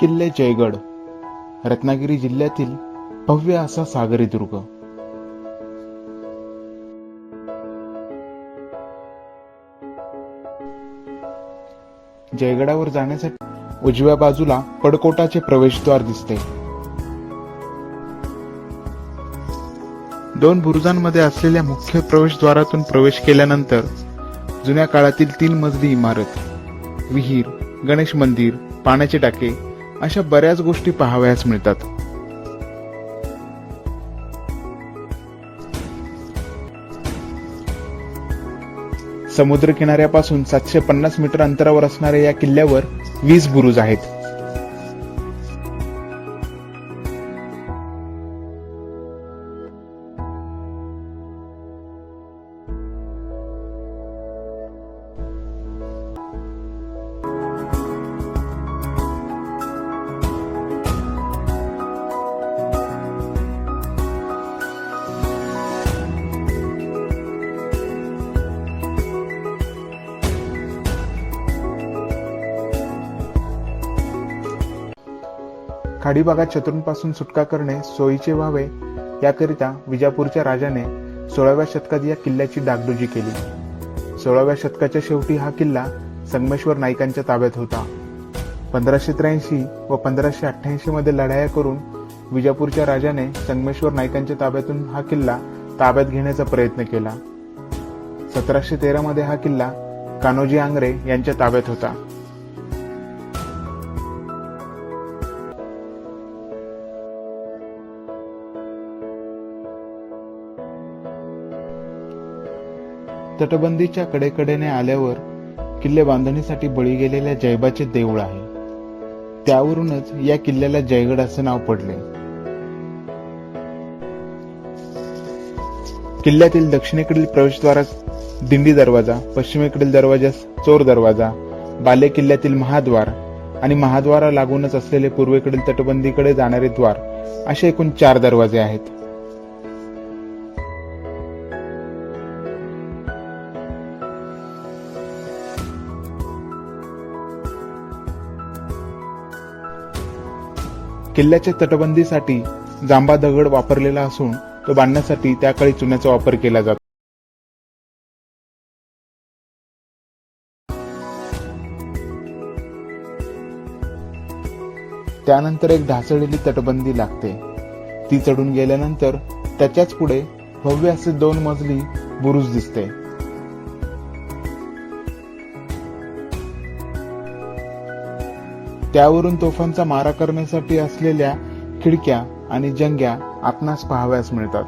किल्ले जयगड रत्नागिरी जिल्ह्यातील भव्य असा सागरी दुर्ग. जयगडावर जाण्यासाठी उजव्या बाजूला कडकोटाचे प्रवेशद्वार दिसते. दोन बुरुजांमध्ये असलेल्या मुख्य प्रवेशद्वारातून प्रवेश केल्यानंतर जुन्या काळातील तीन मजली इमारत विहीर गणेश मंदिर पाण्याचे टाके अशा बऱ्याच गोष्टी पाहावयास मिळतात. समुद्र किनाऱ्यापासून सातशे पन्नास मीटर अंतरावर असणाऱ्या या किल्ल्यावर वीस बुरुज आहेत. खाडी भागात शत्रूंपासून सुटका करणे सोयीचे व्हावे याकरिता विजापूरच्या राजाने सोळाव्या शतकात या किल्ल्याची डागडुजी केली. सोळाव्या शतकाच्या शेवटी हा किल्ला संगमेश्वर नाईकांच्या ताब्यात होता. पंधराशे त्र्याऐंशी व पंधराशे अठ्ठ्याऐंशी मध्ये लढाया करून विजापूरच्या राजाने संगमेश्वर नाईकांच्या ताब्यातून हा किल्ला ताब्यात घेण्याचा प्रयत्न केला. सतराशे तेरा मध्ये हा किल्ला कान्होजी आंग्रे यांच्या ताब्यात होता. तटबंदीच्या कडेकडेने आल्यावर किल्ले बांधणीसाठी बळी गेलेल्या जैबाचे देऊळ आहे. त्यावरूनच या किल्ल्याला जयगड असे नाव पडले. किल्ल्यातील दक्षिणेकडील प्रवेशद्वारास दिंडी दरवाजा पश्चिमेकडील दरवाजास चोर दरवाजा बाले किल्ल्यातील महाद्वार आणि महाद्वारा लागूनच असलेले पूर्वेकडील तटबंदीकडे जाणारे द्वार असे एकूण चार दरवाजे आहेत. किल्ल्याच्या तटबंदीसाठी जांबा दगड वापरलेला असून तो बांधण्यासाठी त्या काळी चुन्याचा वापर केला जातो. त्यानंतर एक ढासळलेली तटबंदी लागते. ती चढून गेल्यानंतर त्याच्याच पुढे भव्य असे दोन मजली बुरुज दिसते. त्यावरून तोफांचा मारा करण्यासाठी असलेल्या खिडक्या आणि जंग्या आपणास पाहाव्यास मिळतात.